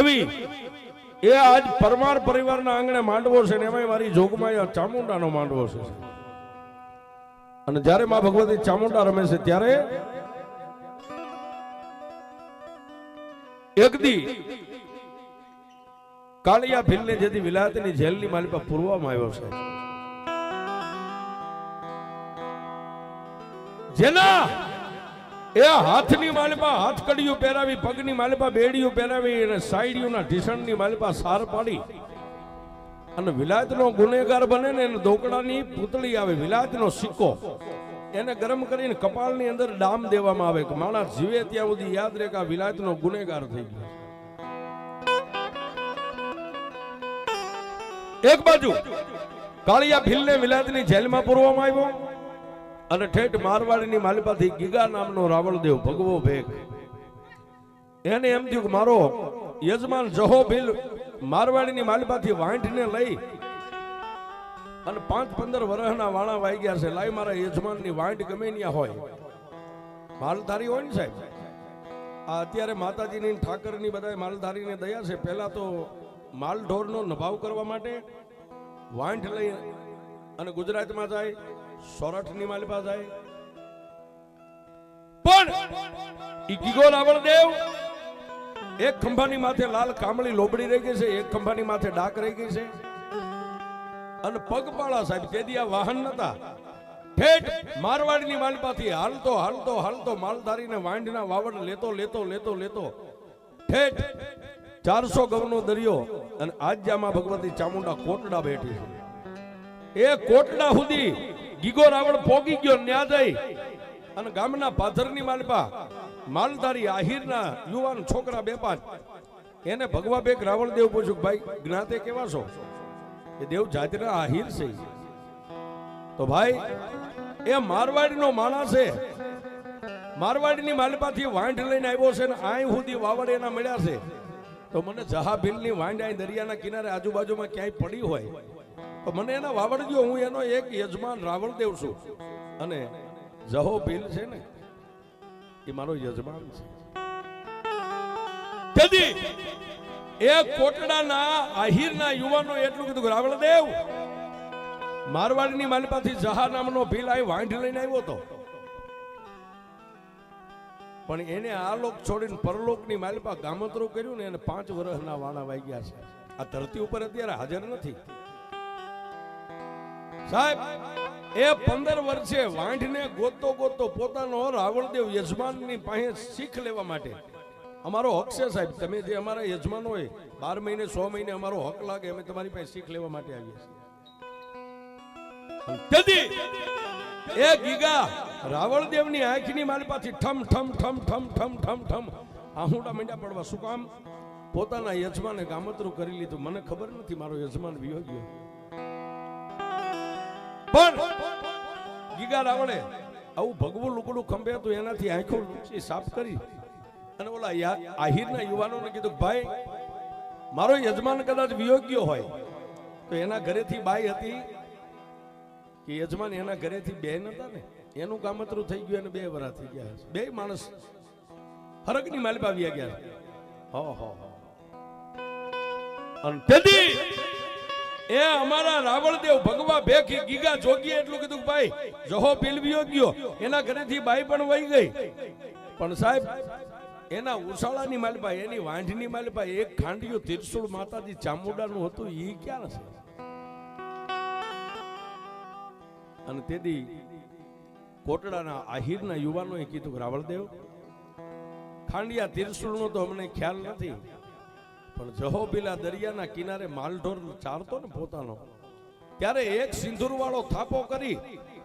એવી એ આજ પરમાર પરિવારના આંગણે માંડવો છે ને એમાં મારી જોગમાં ચામુંડાનો માંડવો છે. અને જ્યારે માં ભગવતી ચામુંડા રમે છે ત્યારે એક દી કાળિયા ભીલને જેથી વિલાયતની જેલની માલિકા પૂરવામાં આવ્યો છે. જેના એ હાથની માલિપા, હાથ કડિયું પહેરાવી, પગની માલિપા, બેડીઓ પહેરાવી અને સાઈડીઓના ઢીસણની માલિપા સાર પાડી. અને વિલાયતનો ગુનેગાર બને ને એને ધોકડાની પૂતળી આવે વિલાયતનો સિક્કો. એને ગરમ કરીને કપાળની અંદર ડામ દેવામાં આવે કે માણસ જીવે ત્યાં સુધી યાદ રહે કે આ વિલાયતનો ગુનેગાર થઈ ગયો. એક બાજુ, કાળિયા ભીલને વિલાયતની જેલમાં પૂરવામાં આવ્યો. અને ઠેઠ મારવાડીની માલિપાથી ગીગા નામનો રાવળદેવ ભગવો ભેગ. એને એમ થયું કે મારો યજમાન જહો ભીલ મારવાડીની માલિપાથી વાંઢને લઈ અને પાંચ પંદર વર્ષના વાણા વાઈ ગયા છે. લાઈ મારા યજમાનની વાંઢ ગમે ત્યાં હોય. માલધારી હોય ને સાહેબ? આ અત્યારે માતાજીની ઠાકરની બધા માલધારીને દયા છે. પહેલા તો માલ ઢોરનો નભાવ કરવા માટે વાંઢ લઈ અને ગુજરાતમાં જાય. સોરઠની માલિપા જાય. પણ ઈ ગીગો રાવણદેવ એક ખંભાની માથે લાલ કામળી લોબડી રહી ગઈ છે, એક ખંભાની માથે ડાક રહી ગઈ છે. અને પગપાળા સાહેબ તેદી આ વાહન નતા. ઠેઠ મારવાડીની માલપાથી હાલતો હાલતો હાલતો માલધારીને વાંઢના વાવડ લેતો લેતો લેતો લેતો. ઠેઠ ચારસો ગવનો દરિયો અને આજ્યામાં ભગવતી ચામુંડા કોટડા બેઠી એ કોટડા સુધી ગીગો રાવણ ભોગી ગયો, ન્યા અને ગામના પાથરની માલપા, માલધારી આહિરના યુવાન છોકરા બે પાંચ. એને ભગવા બેગ રાવણ દેવ પૂછ્યું, ભાઈ, જ્ઞાતે કેવા છો? એ દેવ જાતિના આહિર છે. તો ભાઈ, એ મારવાડીનો માણસ છે. મારવાડીની માલપાથી વાંઢ લઈને આવ્યો છે ને આય સુધી વાવડ એના મળ્યા છે. તો મને જહાભીલની વાંઢ અહીં દરિયાના કિનારે આજુબાજુમાં ક્યાંય પડી હોય. મને એના વાવડજો, હું એનો એક યજમાન રાવણદેવ છું. અને જહો ભીલ છે ને, એ મારો યજમાન છે. કદી? એ કોટડાના આહિરના યુવાનો એટલું કીધું રાવણદેવ, મારવાડની મારી પાસે જહા નામનો ભીલ આવી વાંઢ લઈને આવ્યો હતો પણ એને આ લોક છોડીને પરલોકની માલિપા ગામતરું કર્યું ને, એને પાંચ વર્ષના વાણા વાગ્યા છે. આ ધરતી ઉપર અત્યારે હાજર નથી. સાહેબ, એ પંદર વર્ષે વાંઢને ગોતો ગોતો પોતાનો રાવણદેવ યજમાનની પાસે શીખ લેવા માટે. અમારો હક છે સાહેબ, તમે જે અમારા યજમાન હોય, બાર મહિને, સો મહિને અમારો હક લાગે, અમે તમારી પાસે શીખ લેવા માટે આવીએ છીએ. એ ગીગા રાવણદેવની આંખની મારી પાછી ઠમ ઠમ ઠમ ઠમ ઠમ ઠમ ઠમ આહુડા મંડ્યા પડવા. શું કામ? પોતાના યજમાને ગામતરું કરી લીધું. મને ખબર નથી મારો યજમાન વિયો પણ ગીગા રાવણે આવું ભગવું લુકડું ખંભે હતું એનાથી આંખો લૂછી સાફ કરી અને ઓલા આહિરના યુવાનોને કીધું ભાઈ મારો યજમાન કદાચ વિયોગ્ય હોય તો એના ઘરેથી બાઈ હતી કે યજમાન એના ઘરેથી બેન હતા ને એનું કામતરું થઈ ગયું અને બે વરા થઈ ગયા બે માણસ હરકની માલિપા આવ્યા ગયા. હો હો હો. અને તેથી એ અમારા રાવણદેવ ભગવા ભેખી ગીગા જોગીએ એટલું કીધું ભાઈ, જહો પીલવીઓ ગયો. એના ઘરેથી બાઈ પણ વહી ગઈ. પણ સાહેબ, એના ઉસાળાની માલપા એની વાંઢની માલપા એક ખાંડિયું તિરસુળ માતાજી ચામુંડાનું હતું, ઈ ક્યાં છે અને તેથી કોટડાના આહિરના યુવાનોએ કીધું રાવળદેવ, ખાંડિયા તિરસુળનો તો અમને ખ્યાલ નથી. પણ જહોબીલા દરિયાના કિનારે માલઢોર ચારતો ને પોતાનો. ત્યારે એક સિંદૂરવાળો થાપો કરી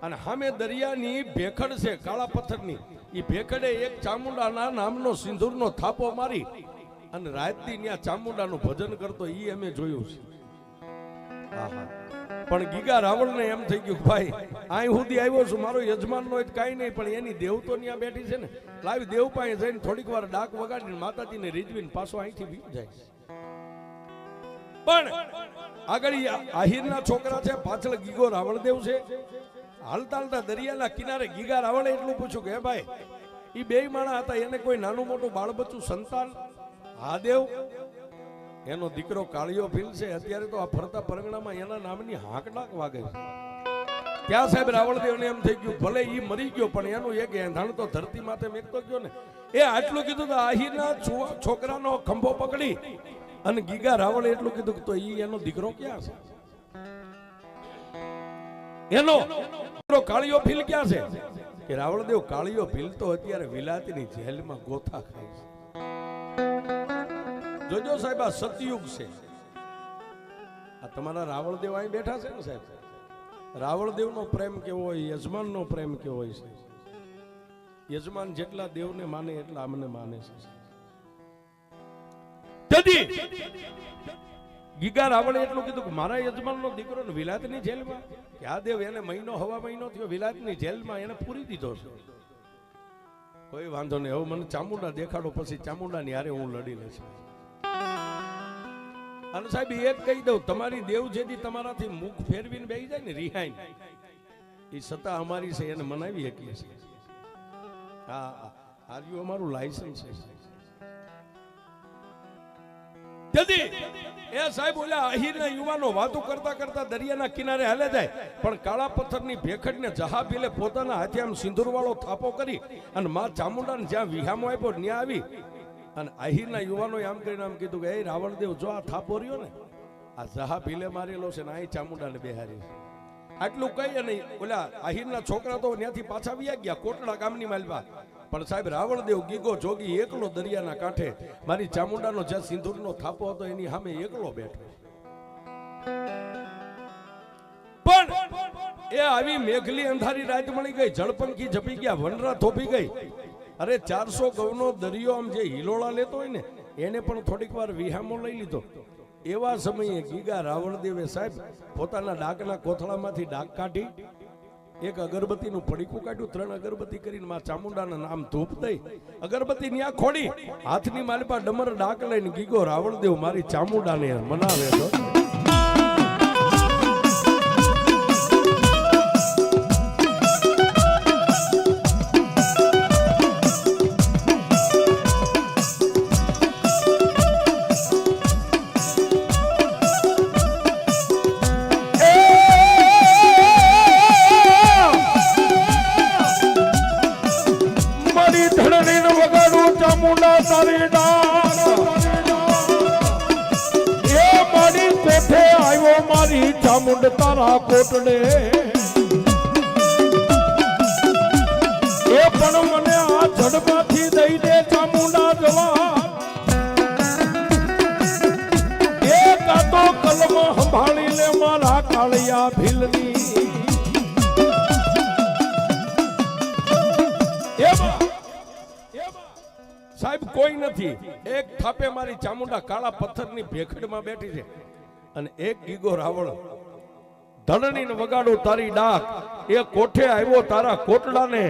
અને સામે દરિયાની ભેખડ છે, કાળા પથ્થરની. એ ભેખડે એક ચામુંડાના નામનો સિંદૂરનો થાપો મારી અને રાતથી ત્યાં ચામુંડાનું ભજન કરતો એ અમે જોયું છે. આહા. પણ ગીગા રાવણને એમ થઈ ગયું ભાઈ અહીં સુધી આવ્યો છું, મારો યજમાનનો કાંઈ નહીં, પણ એની દેવ તો ત્યાં બેઠી છે ને. લાવી દેવ પાસે જઈને થોડીક વાર ડાક વગાડીને માતાજીને રીઝવીને પાછો અહીંથી બી જાય પણ આગળ આહિરના છોકરા છે, પાછળ ગીગો રાવણદેવ છે. હાલતા હાલતા દરિયાના કિનારે ગીગા રાવણે એટલું પૂછ્યું કે ભાઈ એ બે માણા હતા, એને કોઈ નાનું મોટું બાળબચ્ચું સંતાન હા દેવ એનો દીકરો કાળિયો ભીલ છે, અત્યારે તો આ ફરતા પરગણામાં એના નામની હાંકડાક વાગે છે. ત્યાં સાહેબ રાવણદેવને એમ થઈ ગયું, ભલે એ મરી ગયો, પણ એનું એક એંધાણ તો ધરતી માથે મેકતો ગયો ને. એ આટલું કીધું તો આહીના છોકરાનો ખંભો પકડી. અને ગીગા રાવણ એટલું કીધું તો ઈ એનો દીકરો ક્યાં છે? એનો દીકરો કાળિયો ભીલ ક્યાં છે? કે રાવણદેવ કાળિયો ભીલ તો અત્યારે વિલાતીની જેલમાં ગોથા ખાય છે. જોજો સાહેબ, આ સતયુગ છે. આ તમારા રાવણદેવ અહીં બેઠા છે ને સાહેબ? રાવણદેવનો પ્રેમ કેવો હોય, યજમાનનો પ્રેમ કેવો હોય છે? યજમાન જેટલા દેવને માને એટલા અમને માને છે. તેથી ગીગા રાવણે એટલું કીધું કે મારા યજમાનનો દીકરો વિલાતની જેલમાં? કે આ દેવ એને મહિનો હવા મહિનો થયો, વિલાતની જેલમાં એને પૂરી દીધો છે. કોઈ વાંધો નહીં, હવે મને ચામુંડા દેખાડો, પછી ચામુંડાની હારે હું લડી લઈશ. અને સાહેબ એક કહી દઉં, તમારી દેવ જેથી તમારાથી મુખ ફેરવીને બેસી જાય ને રિહાઈ એ સત્તા અમારી છે, એને મનાવી શકીએ છીએ હા હા. અમારું લાયસન્સ છે એ યુવાનો વાતો કરતા કરતા દરિયાના કિનારે હાલે જાય, પણ કાળા પથ્થરની ભેખડને જહા પીલે પોતાના હાથે આમ સિંદૂરવાળો થાપો કરી અને માં ચામુંડાને જ્યાં વિહામો આપ્યો, ત્યાં આવી અને આહિરના યુવાનોએ આમ કરીને આમ કીધું કે, એ રાવણદેવ, જો આ થાપો રહ્યો ને, આ જહા ભીલે મારેલો છે ને, અહીં ચામુંડાને બેહારી આટલું કઈ અને ઓલા આહિરના છોકરા તો ત્યાંથી પાછા વ્યા ગયા, કોટડા ગામની માલવા. પણ સાહેબ, રાવણદેવ ગીગો જોગી એકલો દરિયાના કાંઠે. મારી ચામુંડાનો જ્યાં સિંદૂરનો થાપો હતો, એની સામે એકલો બેઠો. પણ એ આવી મેઘલી અંધારી રાત મળી ગઈ, જળપંખી જપી ગયા વનરા થોપી ગઈ. અરે ચારસો ગૌનો દરિયો આમ જે હિલોળા લેતો હોય ને, એને પણ થોડીક વાર વિહામો લઈ લીધો. એવા સમયે ગીગા રાવણદેવે સાહેબ પોતાના ડાકના કોથળામાંથી ડાક કાઢી, એક અગરબત્તીનું પડીકું કાઢ્યું, ત્રણ અગરબત્તી કરીને માં ચામુંડાના નામ ધૂપ દઈ, અગરબત્તી ન્યા ખોડી, હાથની માલપા ડમર ડાક લઈને ગીગો રાવણદેવ મારી ચામુંડાને મનાવે તો ચામુંડ તારા કોટડે એ પણ મને આ જડમાંથી દઈ દે ચામુંડા જવા. એ કાતો કલમ સંભાળી લે મારા કાળિયા ભીલની. સાહેબ, કોઈ નથી. એક થાપે મારી ચામુંડા કાળા પથ્થરની ભેખડમાં બેઠી છે. અને એક ગીગો રાવણ ધરણીને વગાડો તારી ડાક. એ કોઠે આવ્યો તારા કોટડાને,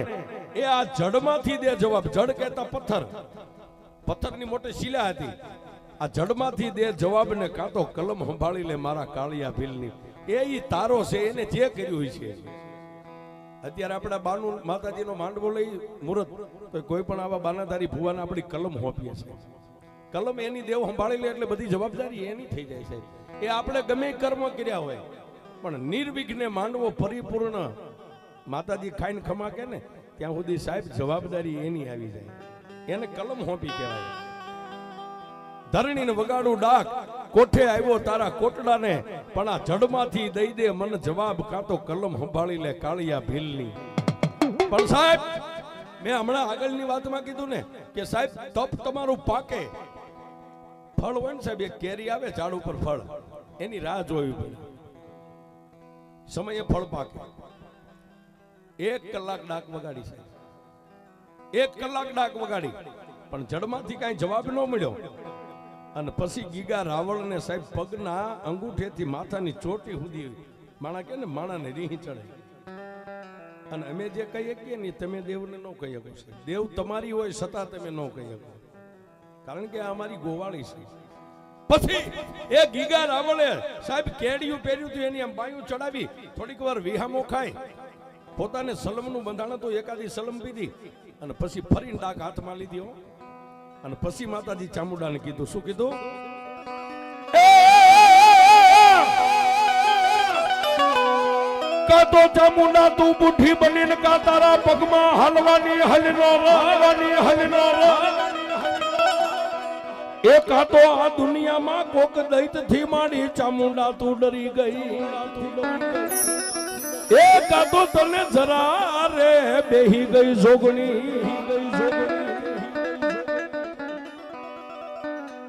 એ આ જડમાંથી દે જવાબ. જડ કહેતા પથ્થર. પથ્થરની મોટી શિલા હતી. આ જડમાંથી દે જવાબને કાં તો કલમ સંભાળી લે મારા કાળિયા ભીલની. એ ઈ તારો છે, એને જે કર્યું છે. અત્યારે આપણે બાનું માતાજીનો માંડવો લઈ મુહૂર્ત તો કોઈ પણ આવા બાનાધારી ભુવાને આપણી કલમ હોપીએ છે. કલમ એની દેવ સંભાળી લે એટલે બધી જવાબદારી એની થઈ જાય છે. એ આપણે ગમે કર્મ કર્યા હોય. પણ નિર્વિઘ્ને માંડવો પરિપૂર્ણ. માતાજી ખાઈને ખમા કે ને, ત્યાં સુધી સાહેબ જવાબદારી એની આવી જાય. એને કલમ હોપી કહેવાય. ધરણીને વગાડું ડાક, કોઠે આવ્યો તારા કોટડાને, પણ આ જડમાંથી દઈ દે મન જવાબ, કાં તો કલમ સંભાળી લે કાળિયા ભીલની. પણ સાહેબ, મેં હમણાં આગળની વાતમાં કીધું ને, કે સાહેબ, તપ તમારું પાકે. ફળ હોય ને સાહેબ, એક કેરી આવે, ઝાડ ઉપર ફળ. એની રાહ જોવી પડે. સમયે ફળ પાકે. એક કલાક ડાક વગાડી સાહેબ એક કલાક ડાક વગાડી. પણ જડમાંથી કાંઈ જવાબ ન મળ્યો. અને પછી ગીગા રાવણને સાહેબ પગના અંગૂઠેથી માથાની ચોટી સુધી માણા કે ને માણાને રીહી ચડે. અને અમે જે કહીએ કે ને તમે દેવને ન કહી શકો દેવ તમારી હોય છતાં તમે ન કહી શકો. કારણ કે આ અમારી ગોવાળી છે. પછી એ ગીગા રાવળે સાહેબ કેડિયું પહેર્યું હતું, એની આમ બાયું ચડાવી, થોડીક વાર વિહામો ખાય પોતાને સલમનું બંધાણ હતું, એકાદી સલમ પીધી અને પછી ફરીને ડાક હાથમાં લીધી અને પછી માતાજી ચામુંડાને કીધું, શું કીધું? કાતો ચામુંડા, તું બુઢી બનીને કા તારા પગમાં હલવાની, હલનો હલવાની હલનો. એ હતો આ દુનિયામાં કોક દૈતથી માંડી ચામુંડા તું ડરી ગઈ. એક હતો તને જરા રે બેહી ગઈ જોગણી.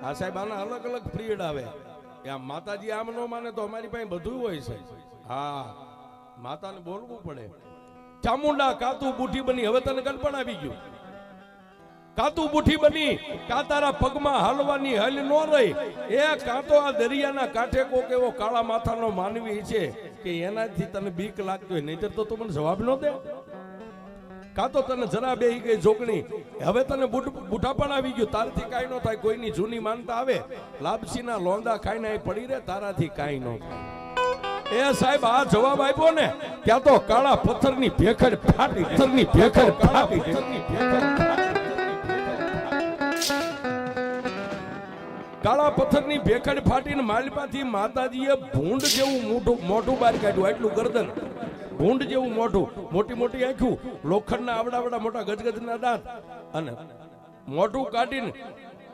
આ સાહેબ, આના અલગ અલગ પ્રિયડ આવે. આ માતાજી આમ નો માને તો અમારી પાસે બધું હોય છે. હા, માતાને બોલવું પડે. ચામુંડા, કાતું બુઠી બની, હવે તને કલ્પના આવી ગયું. કાતું બુઠી બની કા તારા પગમાં હાલવાની હલ નો રહી. એ કાતો આ દરિયાના કાંઠે કોક એવો કાળા માથાનો માનવી છે કે એનાથી તને બીક લાગતી હોય, નહીતર તો તું મને જવાબ ન દે. કાં તો તને જરા બે ગઈ જોગણી હવે તને બુઢ- બુઢાપણ આવી ગયું, તારથી કાંઈ ન થાય, કોઈની જૂની માનતા આવે. લાપસીના લોંદા ખાઈને પડી રહે, તારાથી કાંઈ ન એ સાહેબ, આ જવાબ આપ્યો ને, ત્યાં તો કાળા પથ્થરની ભેખડ ફાટી, પથ્થરની ભેખડ ફાટી. પથ્થરની ભેખડ કાળા પથ્થરની ભેખડ ફાટીને માલપાથી માતાજીએ ભૂંડ જેવું મોટું મોઢું બહાર કાઢ્યું એટલું ગરદન. ભૂંડ જેવું મોઢું. મોટી મોટી આંખ્યું લોખંડના આવડા મોટા ગજગજના દાંત. અને મોઢું કાઢીને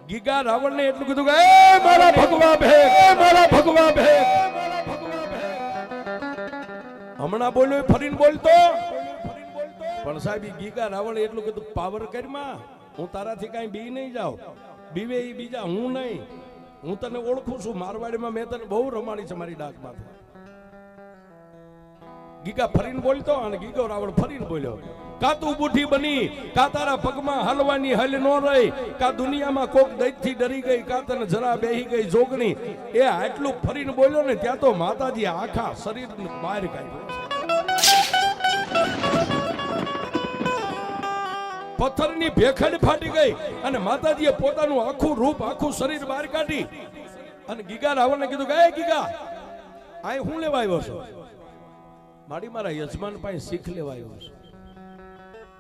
ગીગા રાવણને એટલું કીધું કે, "એ મારા ભગવા ભેગ, એ મારા ભગવા ભેગ. હમણાં બોલ્યો ફરીને બોલતો. પણ સાહેબ ગીગા રાવણે એટલું કીધું, પાવર કરમાં હું તારાથી કાંઈ બી નહીં જાઉં. બીવે બીજા, હું નહીં. હું તને ઓળખું છું, મારવાડીમાં મેં તને બહુ રમાડી છે મારી ડાકમાં ગીગા ફરીને બોલતો અને ગીગો રાવણ ફરીને બોલ્યો, કા તું બની? કા તારા પગમાં હાલવાની હલ નો રહી? કા દુનિયામાં કોક દૈતથી ડરી ગઈ? કા તને જરા બેહી ગઈ જોગણી? એ આટલું ફરીને બોલ્યો ને ત્યાં તો માતાજી આખા શરીર બહાર કાઢ્યું પથ્થરની ભેખડ ફાટી ગઈ અને માતાજીએ પોતાનું આખું રૂપ, આખું શરીર બહાર કાઢી અને ગીગા રાવણને કીધું કે ગીગા આ હું લેવા આવ્યો છું? મારી મારા યજમાન પાસે શીખ લેવા આવ્યો છું.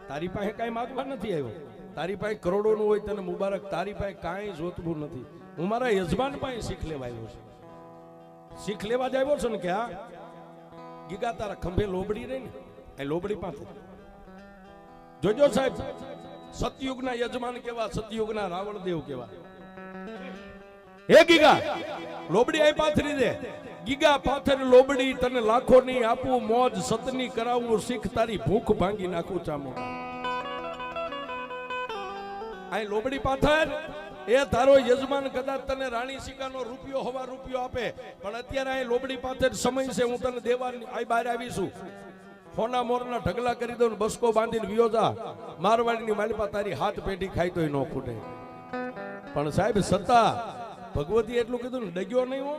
તારી પાસે કાંઈ માગવા નથી આવ્યો. તારી પાસે કરોડોનું હોય તને મુબારક, તારી પાસે કાંઈ જોતવું નથી. હું મારા યજમાન પાસે શીખ લેવા આવ્યો છું. શીખ લેવા જ આવ્યો છું ને કે આ ગીગા, તારા ખંભે લોબડી રહી ને, એ લોબડી પાસે જોજો સાહેબ, સતયુગના યજમાન કેવા, સતયુગના રાવણ દેવ કેવા. હે ગીગા, લોબડી આઈ પાથરી દે. ગીગા પાથર લોબડી તને લાખો ની આપું મોજ, સતની કરાવું, શીખ તારી ભૂખ ભાંગી નાખું ચામો. આઈ લોબડી પાથર, એ તારો યજમાન કદાચ તને રાણી સિકાનો રૂપિયો હવા રૂપિયો આપે. પણ અત્યારે અહીં લોબડી પાથર સમય છે, હું તને દેવા આઈ બહાર આવીશું. હોના મોરના ઢગલા કરી દઉં બસકો બાંધીને વિયોજા મારવાડીની માલિપા તારી હાથ પેઢી ખાઈ તોય ન ખૂટે. પણ સાહેબ, સત્તા ભગવતી એટલું કીધું ને, ડગ્યો નહીં હો.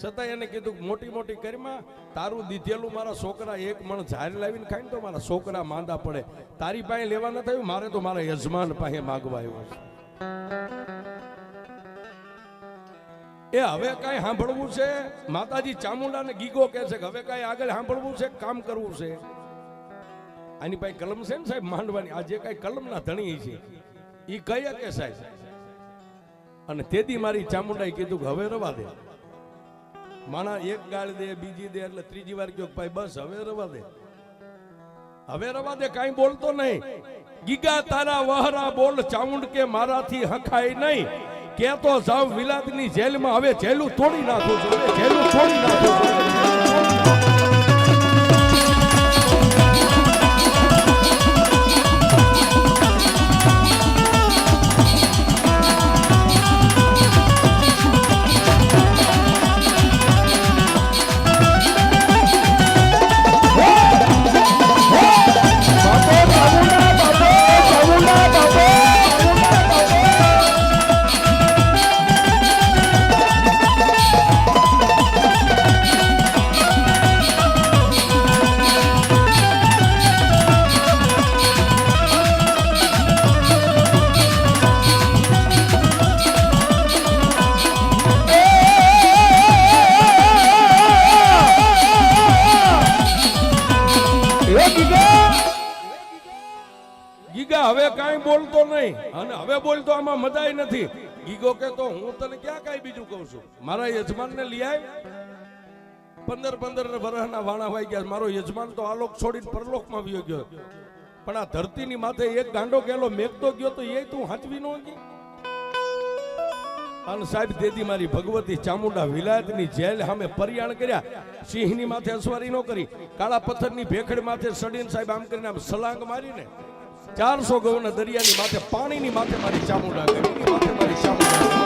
છતાં એને કીધું મોટી મોટી કરીમાં, તારું દીધેલું મારા છોકરા એક મણ ઝાર લાવીને ખાઈને તો મારા છોકરા માંદા પડે. તારી પાસે લેવા ન થયું, મારે તો મારા યજમાન પાસે માગવા આવ્યો છે. એ હવે કાંઈ સાંભળવું છે? માતાજી ચામુંડાને ગીગો કહે છે કે હવે કાંઈ આગળ સાંભળવું છે? કામ કરવું છે? આની પાસે કલમ છે ને સાહેબ માંડવાની? આ જે કાંઈ કલમના ધણી છે એ કયા કે સાહેબ, અને તેથી મારી ચામુંડાએ કીધું કે હવે રવા દે. માણા એક ગાળ દે, બીજી દે, એટલે ત્રીજી વાર કયો ભાઈ બસ હવે રવા દે. હવે રવા દે, કાંઈ બોલતો નહીં. ગીગા, તારા વહરા બોલ ચામુંડ કે મારાથી હખાય નહીં. કે તો જાવ વિલાદની જેલમાં. હવે જેલું તોડી નાખું છું. જેલું તોડી નાખું છું. ગીગા હવે કાંઈ બોલતો નહીં. અને હવે બોલતો આમાં મજાય નથી. ગીગો કે તો હું તને ક્યાં કાંઈ બીજું કહું છું? મારા યજમાનને લઈ આવ પંદર પંદર વર્ષના વાણા વાઈ ગયા. મારો યજમાન તો આલોક છોડીને પરલોકમાં વ્યો ગયો. પણ આ ધરતીની માથે એક ગાંડો ગયેલો મેઘતો ગયો તો એ તું હાચવી ન ગઈ અને સાહેબ, દેદી મારી ભગવતી ચામુંડા વિલાયતની જેલ સામે પરિયાણ કર્યા. સિંહની માથે અસવારી ન કરી. કાળા પથ્થરની ભેખડ માથે સડીને સાહેબ આમ કરીને આમ સલાંગ મારીને ચારસો ગૌના દરિયાની માથે પાણીની માથે મારી ચામુંડા કરી માથે મારી ચામુંડા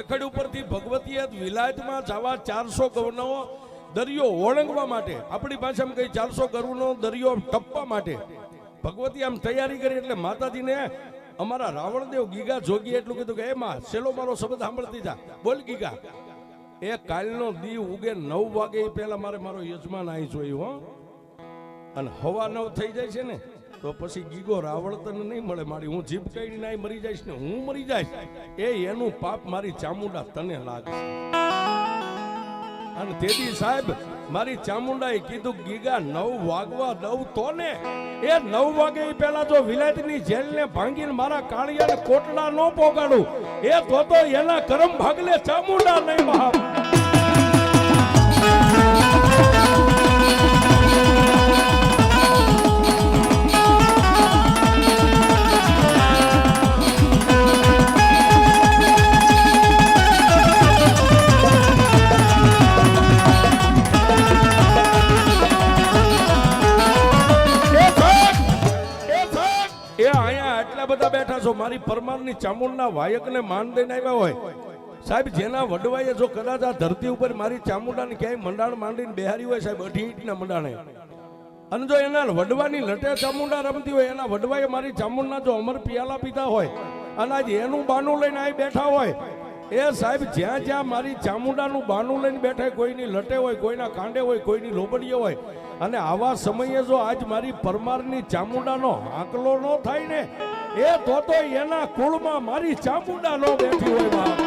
ભેખડ ઉપરથી ભગવતીએ વિલાયતમાં જવા ચારસો ગૌનો દરિયો ઓળંગવા માટે. આપણી ભાષામાં કઈ ચારસો ગરુનો દરિયો ટપવા માટે. ભગવતી આમ તૈયારી કરી એટલે માતાજીને અમારા રાવણદેવ ગીગા જોગી એટલું કીધું કે, એ માં મારો શબ્દ સાંભળતી જા. બોલ ગીગા. એ કાલનો દી ઉગે નવ વાગે પહેલા મારે મારો યજમાન આવી જોયું, હો. અને હવા નવ થઈ જાય છે ને તો પછી ગીગો રાવળ તને નહીં મળે. મારી હું જીભ કઈ ના મરી જઈશ ને હું મરી જઈશ, એ એનું પાપ મારી ચામુંડા તને લાગે અને તેથી સાહેબ, મારી ચામુંડાએ કીધું, ગીગા, નવ વાગવા દઉં તો ને એ નવ વાગે પહેલા જો વિલાયતની જેલને ભાંગીને મારા કાળિયાને કોટડા ન પોગાડું, એ તો તો એના કરમ ભાગલે ચામુંડા નહીં મહા છો મારી પરમારની ચામુંડના વાયકને માન દઈને આવ્યા હોય, સાહેબ, જેના વડવાએ જો કદાચ આ ધરતી ઉપર મારી ચામુંડાને ક્યાંય મંડાણ માંડીને બેહારી હોય, સાહેબ, અઢી ઇંટના મંડાણે. અને જો એના વડવાની લટે ચામુંડા રમતી હોય, એના વડવાએ મારી ચામુંડના જો અમર પિયાલા પીતા હોય, અને આજ એનું બાનું લઈને આવી બેઠા હોય, એ સાહેબ, જ્યાં જ્યાં મારી ચામુંડાનું બાનું લઈને બેઠા કોઈની લટે હોય, કોઈના કાંડે હોય, કોઈની લોબડીએ હોય અને આવા સમયે જો આજ મારી પરમારની ચામુંડાનો આંકલો ન થાય ને, એ તો એના કુળમાં મારી ચામુંડા ન બેઠી હોય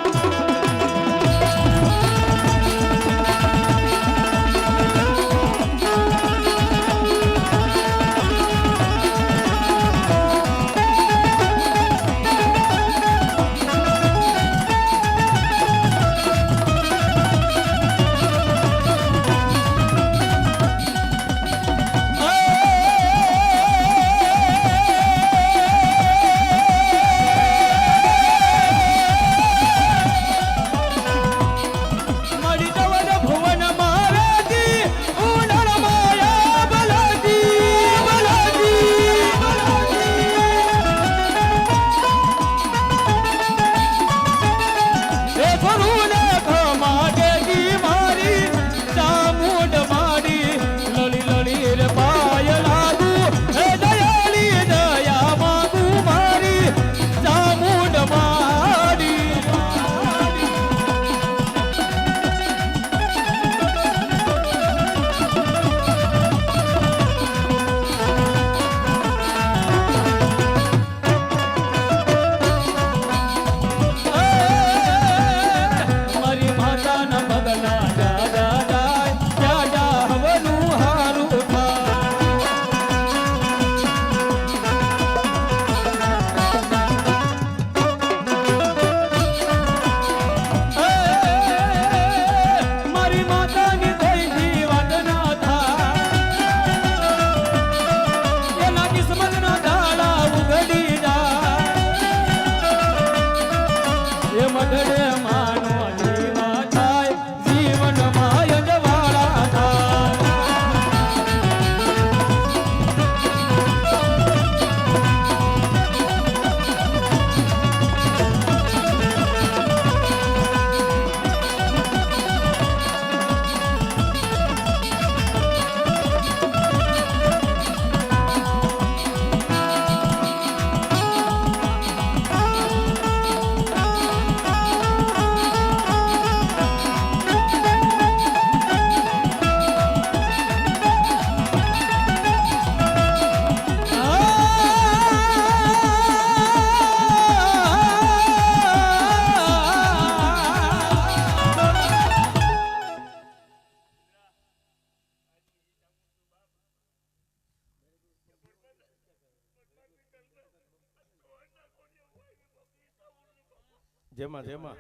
જેમાં જેમાં